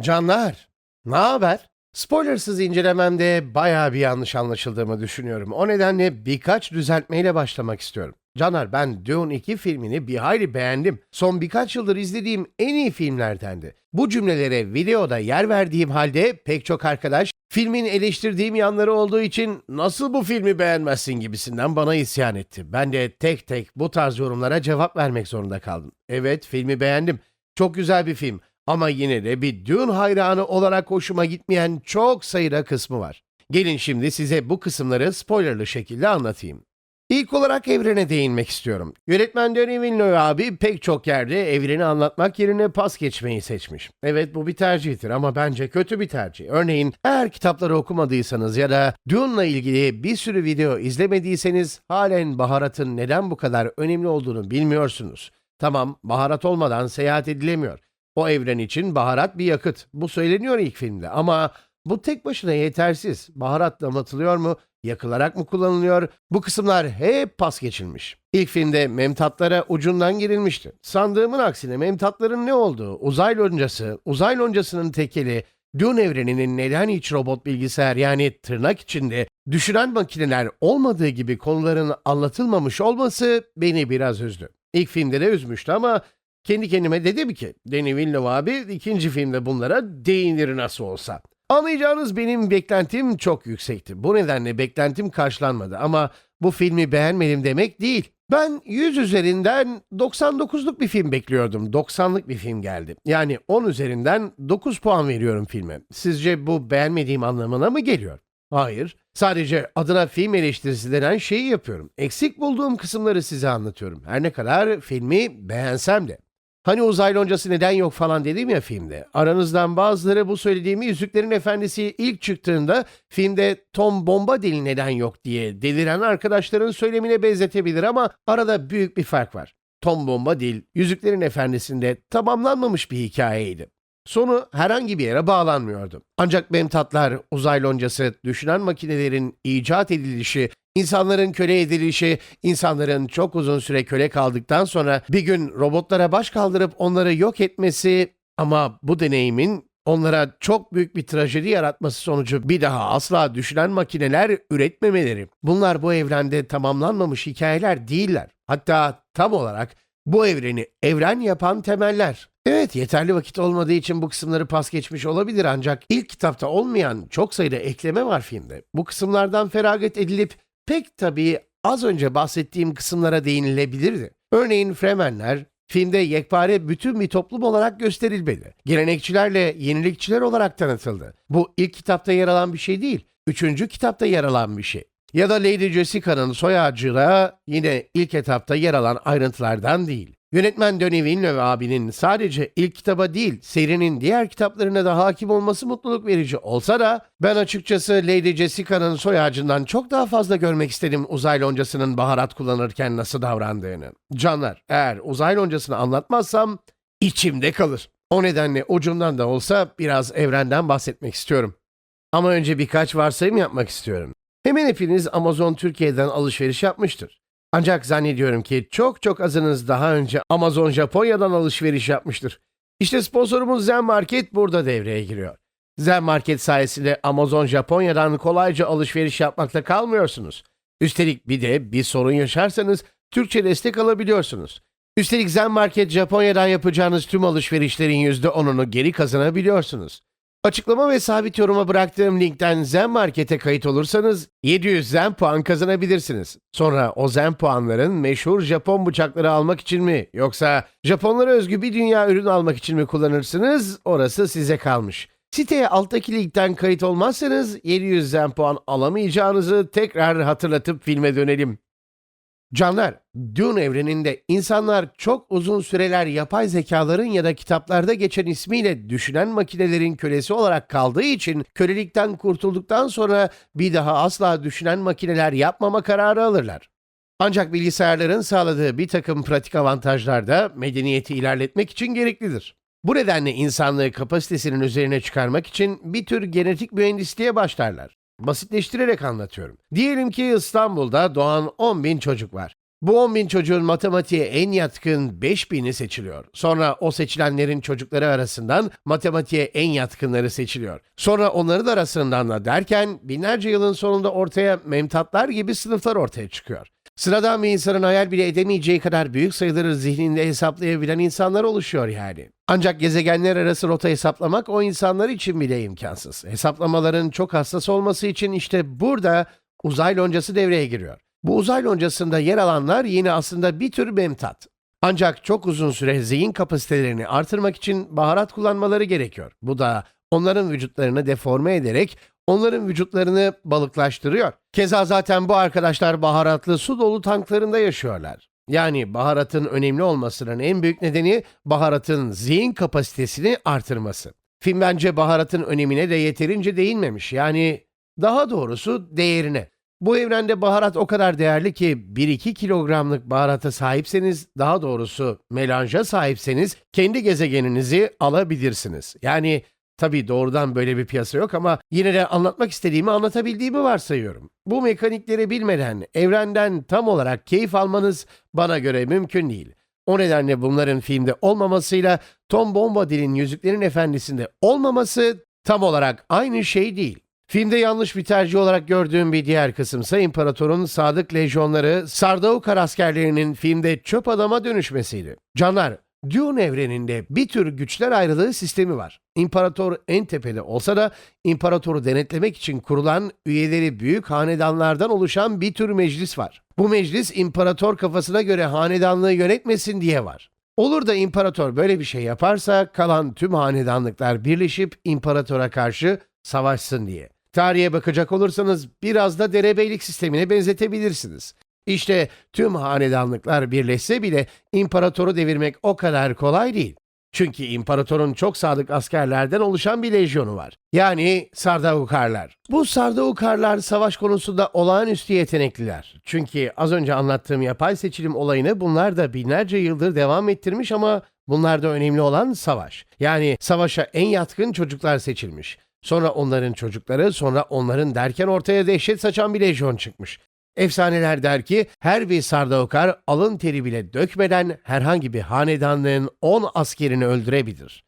Canlar, ne haber? Spoilersız incelememde bayağı bir yanlış anlaşıldığımı düşünüyorum. O nedenle birkaç düzeltmeyle başlamak istiyorum. Caner ben Dune 2 filmini bir hayli beğendim. Son birkaç yıldır izlediğim en iyi filmlerdendi. Bu cümlelere videoda yer verdiğim halde pek çok arkadaş filmin eleştirdiğim yanları olduğu için nasıl bu filmi beğenmezsin gibisinden bana isyan etti. Ben de tek tek bu tarz yorumlara cevap vermek zorunda kaldım. Evet filmi beğendim. Çok güzel bir film. Ama yine de bir Dune hayranı olarak hoşuma gitmeyen çok sayıda kısmı var. Gelin şimdi size bu kısımları spoilerlı şekilde anlatayım. İlk olarak evrene değinmek istiyorum. Yönetmen Denis Villeneuve abi pek çok yerde evreni anlatmak yerine pas geçmeyi seçmiş. Evet bu bir tercihtir ama bence kötü bir tercih. Örneğin eğer kitapları okumadıysanız ya da Dune'la ilgili bir sürü video izlemediyseniz halen baharatın neden bu kadar önemli olduğunu bilmiyorsunuz. Tamam baharat olmadan seyahat edilemiyor. O evren için baharat bir yakıt. Bu söyleniyor ilk filmde ama bu tek başına yetersiz. Baharat damlatılıyor mu? Yakılarak mı kullanılıyor? Bu kısımlar hep pas geçilmiş. İlk filmde memtatlara ucundan girilmişti. Sandığımın aksine memtatların ne olduğu, uzay loncası, uzay loncasının tekeli, Dune evreninin neden hiç robot bilgisayar yani tırnak içinde düşünen makineler olmadığı gibi konuların anlatılmamış olması beni biraz üzdü. İlk filmde de üzmüştü ama kendi kendime dedim ki Denis Villeneuve abi ikinci filmde bunlara değinir nasıl olsa. Anlayacağınız benim beklentim çok yüksekti. Bu nedenle beklentim karşılanmadı ama bu filmi beğenmedim demek değil. Ben 100 üzerinden 99'luk bir film bekliyordum. 90'lık bir film geldi. Yani 10 üzerinden 9 puan veriyorum filme. Sizce bu beğenmediğim anlamına mı geliyor? Hayır. Sadece adına film eleştirisi denen şeyi yapıyorum. Eksik bulduğum kısımları size anlatıyorum. Her ne kadar filmi beğensem de. Hani uzay loncası neden yok falan dedim ya filmde. Aranızdan bazıları bu söylediğimi Yüzüklerin Efendisi ilk çıktığında filmde Tom Bombadil neden yok diye deliren arkadaşların söylemine benzetebilir ama arada büyük bir fark var. Tom Bombadil Yüzüklerin Efendisi'nde tamamlanmamış bir hikayeydi. Sonu herhangi bir yere bağlanmıyordu. Ancak memtatlar, uzay loncası, düşünen makinelerin icat edilişi, insanların köle edilişi, insanların çok uzun süre köle kaldıktan sonra bir gün robotlara baş kaldırıp onları yok etmesi ama bu deneyimin onlara çok büyük bir trajedi yaratması sonucu bir daha asla düşünen makineler üretmemeleri. Bunlar bu evrende tamamlanmamış hikayeler değiller. Hatta tam olarak bu evreni evren yapan temeller. Evet yeterli vakit olmadığı için bu kısımları pas geçmiş olabilir ancak ilk kitapta olmayan çok sayıda ekleme var filmde. Bu kısımlardan feragat edilip pek tabii az önce bahsettiğim kısımlara değinilebilirdi. Örneğin Fremenler filmde yekpare bütün bir toplum olarak gösterilmeli. Gelenekçilerle yenilikçiler olarak tanıtıldı. Bu ilk kitapta yer alan bir şey değil. Üçüncü kitapta yer alan bir şey. Ya da Lady Jessica'nın soy ağacı da yine ilk etapta yer alan ayrıntılardan değil. Yönetmen Denis Villeneuve abinin sadece ilk kitaba değil, serinin diğer kitaplarına da hakim olması mutluluk verici olsa da ben açıkçası Lady Jessica'nın soy ağacından çok daha fazla görmek istedim uzay loncasının baharat kullanırken nasıl davrandığını. Canlar, eğer uzay loncasını anlatmazsam içimde kalır. O nedenle ucundan da olsa biraz evrenden bahsetmek istiyorum. Ama önce birkaç varsayım yapmak istiyorum. Hemen hepiniz Amazon Türkiye'den alışveriş yapmıştır. Ancak zannediyorum ki çok çok azınız daha önce Amazon Japonya'dan alışveriş yapmıştır. İşte sponsorumuz Zen Market burada devreye giriyor. Zen Market sayesinde Amazon Japonya'dan kolayca alışveriş yapmakta kalmıyorsunuz. Üstelik bir de bir sorun yaşarsanız Türkçe destek alabiliyorsunuz. Üstelik Zen Market Japonya'dan yapacağınız tüm alışverişlerin %10'unu geri kazanabiliyorsunuz. Açıklama ve sabit yoruma bıraktığım linkten Zen Market'e kayıt olursanız 700 Zen puan kazanabilirsiniz. Sonra o Zen puanların meşhur Japon bıçakları almak için mi yoksa Japonlara özgü bir dünya ürün almak için mi kullanırsınız orası size kalmış. Siteye alttaki linkten kayıt olmazsanız 700 Zen puan alamayacağınızı tekrar hatırlatıp filme dönelim. Canlar, Dune evreninde insanlar çok uzun süreler yapay zekaların ya da kitaplarda geçen ismiyle düşünen makinelerin kölesi olarak kaldığı için kölelikten kurtulduktan sonra bir daha asla düşünen makineler yapmama kararı alırlar. Ancak bilgisayarların sağladığı bir takım pratik avantajlar da medeniyeti ilerletmek için gereklidir. Bu nedenle insanlığı kapasitesinin üzerine çıkarmak için bir tür genetik mühendisliğe başlarlar. Basitleştirerek anlatıyorum. Diyelim ki İstanbul'da doğan 10 bin çocuk var. Bu 10 bin çocuğun matematiğe en yatkın 5 bini seçiliyor. Sonra o seçilenlerin çocukları arasından matematiğe en yatkınları seçiliyor. Sonra onların arasından da derken binlerce yılın sonunda ortaya memtatlar gibi sınıflar ortaya çıkıyor. Sıradan bir insanın hayal bile edemeyeceği kadar büyük sayıları zihninde hesaplayabilen insanlar oluşuyor yani. Ancak gezegenler arası rota hesaplamak o insanlar için bile imkansız. Hesaplamaların çok hassas olması için işte burada uzay loncası devreye giriyor. Bu uzay loncasında yer alanlar yine aslında bir tür memtat. Ancak çok uzun süre zihin kapasitelerini artırmak için baharat kullanmaları gerekiyor. Bu da onların vücutlarını deforme ederek onların vücutlarını balıklaştırıyor. Keza zaten bu arkadaşlar baharatlı su dolu tanklarında yaşıyorlar. Yani baharatın önemli olmasının en büyük nedeni baharatın zihin kapasitesini artırması. Film bence baharatın önemine de yeterince değinmemiş. Yani daha doğrusu değerine. Bu evrende baharat o kadar değerli ki 1-2 kilogramlık baharata sahipseniz, daha doğrusu melanja sahipseniz kendi gezegeninizi alabilirsiniz. Yani tabii doğrudan böyle bir piyasa yok ama yine de anlatmak istediğimi anlatabildiğimi varsayıyorum. Bu mekanikleri bilmeden evrenden tam olarak keyif almanız bana göre mümkün değil. O nedenle bunların filmde olmamasıyla Tom Bombadil'in Yüzüklerin Efendisi'nde olmaması tam olarak aynı şey değil. Filmde yanlış bir tercih olarak gördüğüm bir diğer kısımsa İmparator'un sadık lejyonları Sardaukar askerlerinin filmde çöp adama dönüşmesiydi. Canlar, Dune evreninde bir tür güçler ayrılığı sistemi var. İmparator en tepede olsa da imparatoru denetlemek için kurulan üyeleri büyük hanedanlardan oluşan bir tür meclis var. Bu meclis imparator kafasına göre hanedanlığı yönetmesin diye var. Olur da imparator böyle bir şey yaparsa kalan tüm hanedanlıklar birleşip imparatora karşı savaşsın diye. Tarihe bakacak olursanız biraz da derebeylik sistemine benzetebilirsiniz. İşte tüm hanedanlıklar birleşse bile imparatoru devirmek o kadar kolay değil. Çünkü imparatorun çok sadık askerlerden oluşan bir lejyonu var. Yani Sardaukarlar. Bu Sardaukarlar savaş konusunda olağanüstü yetenekliler. Çünkü az önce anlattığım yapay seçilim olayını bunlar da binlerce yıldır devam ettirmiş ama bunlarda önemli olan savaş. Yani savaşa en yatkın çocuklar seçilmiş. Sonra onların çocukları, sonra onların derken ortaya dehşet saçan bir lejyon çıkmış. Efsaneler der ki her bir Sardaukar alın teri bile dökmeden herhangi bir hanedanlığın 10 askerini öldürebilir.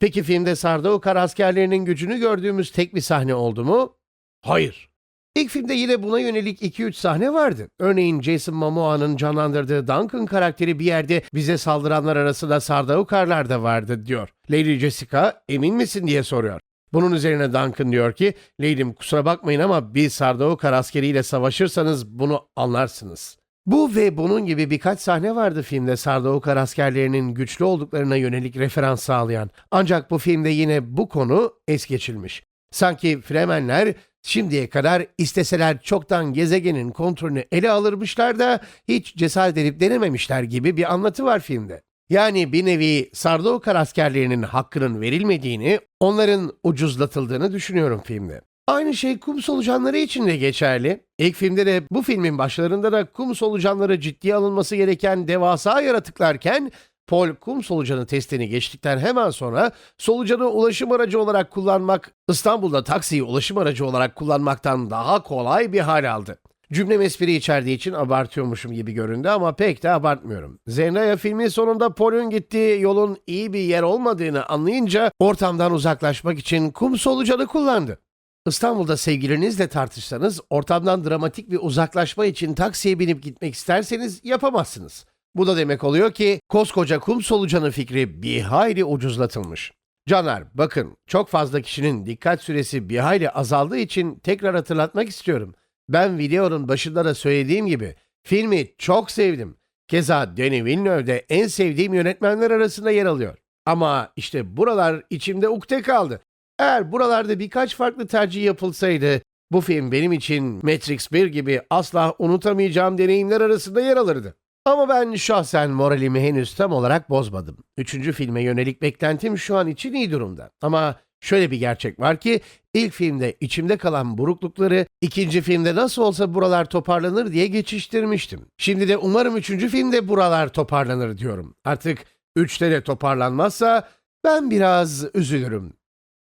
Peki filmde Sardaukar askerlerinin gücünü gördüğümüz tek bir sahne oldu mu? Hayır. İlk filmde yine buna yönelik 2-3 sahne vardı. Örneğin Jason Momoa'nın canlandırdığı Duncan karakteri bir yerde bize saldıranlar arasında Sardaukarlar da vardı diyor. Lady Jessica emin misin diye soruyor. Bunun üzerine Duncan diyor ki, Lady'm kusura bakmayın ama bir Sardaukar askeriyle savaşırsanız bunu anlarsınız. Bu ve bunun gibi birkaç sahne vardı filmde Sardaukar askerlerinin güçlü olduklarına yönelik referans sağlayan. Ancak bu filmde yine bu konu es geçilmiş. Sanki Fremenler şimdiye kadar isteseler çoktan gezegenin kontrolünü ele alırmışlar da hiç cesaret edip denememişler gibi bir anlatı var filmde. Yani bir nevi Sardaukar askerlerinin hakkının verilmediğini, onların ucuzlatıldığını düşünüyorum filmde. Aynı şey kum solucanları için de geçerli. İlk filmde de bu filmin başlarında da kum solucanları ciddiye alınması gereken devasa yaratıklarken Paul kum solucanı testini geçtikten hemen sonra solucanı ulaşım aracı olarak kullanmak İstanbul'da taksiyi ulaşım aracı olarak kullanmaktan daha kolay bir hal aldı. Cümlem espri içerdiği için abartıyormuşum gibi göründü ama pek de abartmıyorum. Zendaya filmin sonunda Paul'un gittiği yolun iyi bir yer olmadığını anlayınca ortamdan uzaklaşmak için kum solucanı kullandı. İstanbul'da sevgilinizle tartışsanız ortamdan dramatik bir uzaklaşma için taksiye binip gitmek isterseniz yapamazsınız. Bu da demek oluyor ki koskoca kum solucanı fikri bir hayli ucuzlatılmış. Caner, bakın çok fazla kişinin dikkat süresi bir hayli azaldığı için tekrar hatırlatmak istiyorum. Ben videonun başında da söylediğim gibi filmi çok sevdim. Keza Denis Villeneuve de en sevdiğim yönetmenler arasında yer alıyor. Ama işte buralar içimde ukde kaldı. Eğer buralarda birkaç farklı tercih yapılsaydı bu film benim için Matrix 1 gibi asla unutamayacağım deneyimler arasında yer alırdı. Ama ben şahsen moralimi henüz tam olarak bozmadım. Üçüncü filme yönelik beklentim şu an için iyi durumda. Ama şöyle bir gerçek var ki ilk filmde içimde kalan buruklukları ikinci filmde nasıl olsa buralar toparlanır diye geçiştirmiştim. Şimdi de umarım üçüncü filmde buralar toparlanır diyorum. Artık üçte de toparlanmazsa ben biraz üzülürüm.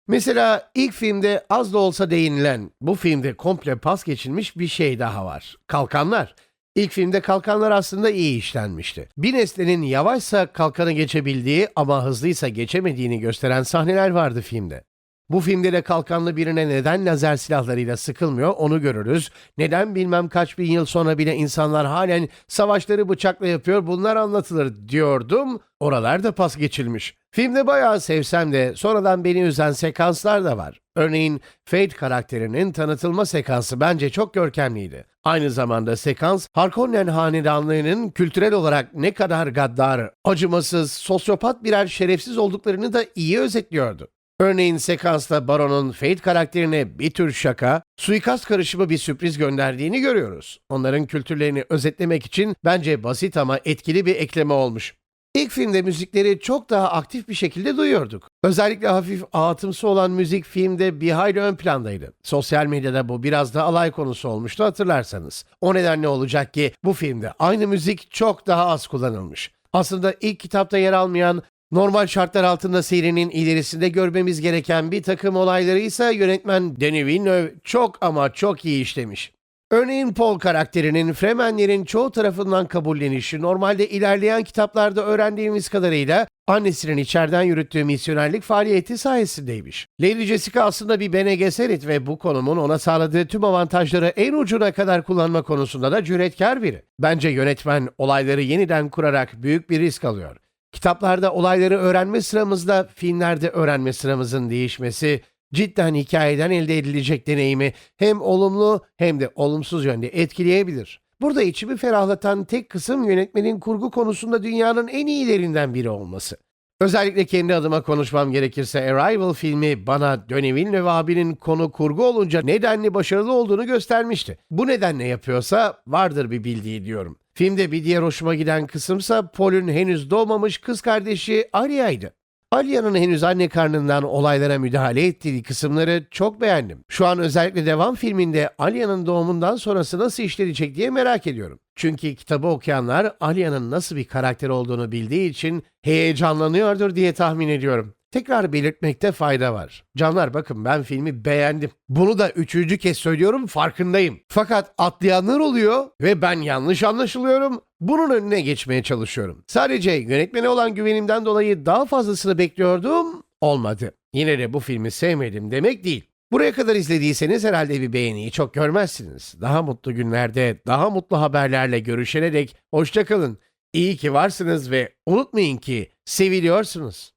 Mesela ilk filmde az da olsa değinilen, bu filmde komple pas geçilmiş bir şey daha var. Kalkanlar. İlk filmde kalkanlar aslında iyi işlenmişti. Bir nesnenin yavaşsa kalkanı geçebildiği ama hızlıysa geçemediğini gösteren sahneler vardı filmde. Bu filmde de kalkanlı birine neden lazer silahlarıyla sıkılmıyor onu görürüz. Neden bilmem kaç bin yıl sonra bile insanlar halen savaşları bıçakla yapıyor bunlar anlatılır diyordum. Oralar da pas geçilmiş. Filmde bayağı sevsem de sonradan beni üzen sekanslar da var. Örneğin Fate karakterinin tanıtılma sekansı bence çok görkemliydi. Aynı zamanda sekans Harkonnen hanedanlığının kültürel olarak ne kadar gaddar, acımasız, sosyopat birer şerefsiz olduklarını da iyi özetliyordu. Örneğin sekansta Baron'un Fate karakterine bir tür şaka, suikast karışımı bir sürpriz gönderdiğini görüyoruz. Onların kültürlerini özetlemek için bence basit ama etkili bir ekleme olmuş. İlk filmde müzikleri çok daha aktif bir şekilde duyuyorduk. Özellikle hafif ağıtımsı olan müzik filmde bir hayli ön plandaydı. Sosyal medyada bu biraz da alay konusu olmuştu hatırlarsanız. O nedenle olacak ki bu filmde aynı müzik çok daha az kullanılmış. Aslında ilk kitapta yer almayan Normal şartlar altında serinin ilerisinde görmemiz gereken bir takım olayları ise yönetmen Denis Villeneuve çok ama çok iyi işlemiş. Örneğin Paul karakterinin Fremenlerin çoğu tarafından kabullenişi normalde ilerleyen kitaplarda öğrendiğimiz kadarıyla annesinin içeriden yürüttüğü misyonerlik faaliyeti sayesindeymiş. Lady Jessica aslında bir Bene Gesserit ve bu konumun ona sağladığı tüm avantajları en ucuna kadar kullanma konusunda da cüretkar biri. Bence yönetmen olayları yeniden kurarak büyük bir risk alıyor. Kitaplarda olayları öğrenme sıramızla filmlerde öğrenme sıramızın değişmesi cidden hikayeden elde edilecek deneyimi hem olumlu hem de olumsuz yönde etkileyebilir. Burada içimi ferahlatan tek kısım yönetmenin kurgu konusunda dünyanın en iyilerinden biri olması. Özellikle kendi adıma konuşmam gerekirse Arrival filmi bana Denis Villeneuve abinin konu kurgu olunca nedenli başarılı olduğunu göstermişti. Bu nedenle yapıyorsa vardır bir bildiği diyorum. Filmde bir diğer hoşuma giden kısımsa Paul'ün henüz doğmamış kız kardeşi Arya'ydı. Alya'nın henüz anne karnından olaylara müdahale ettiği kısımları çok beğendim. Şu an özellikle devam filminde Alya'nın doğumundan sonrası nasıl işlenecek diye merak ediyorum. Çünkü kitabı okuyanlar Alya'nın nasıl bir karakter olduğunu bildiği için heyecanlanıyordur diye tahmin ediyorum. Tekrar belirtmekte fayda var. Canlar bakın ben filmi beğendim. Bunu da üçüncü kez söylüyorum farkındayım. Fakat atlayanlar oluyor ve ben yanlış anlaşılıyorum. Bunun önüne geçmeye çalışıyorum. Sadece yönetmene olan güvenimden dolayı daha fazlasını bekliyordum. Olmadı. Yine de bu filmi sevmedim demek değil. Buraya kadar izlediyseniz herhalde bir beğeniyi çok görmezsiniz. Daha mutlu günlerde, daha mutlu haberlerle görüşene dek hoşçakalın. İyi ki varsınız ve unutmayın ki seviliyorsunuz.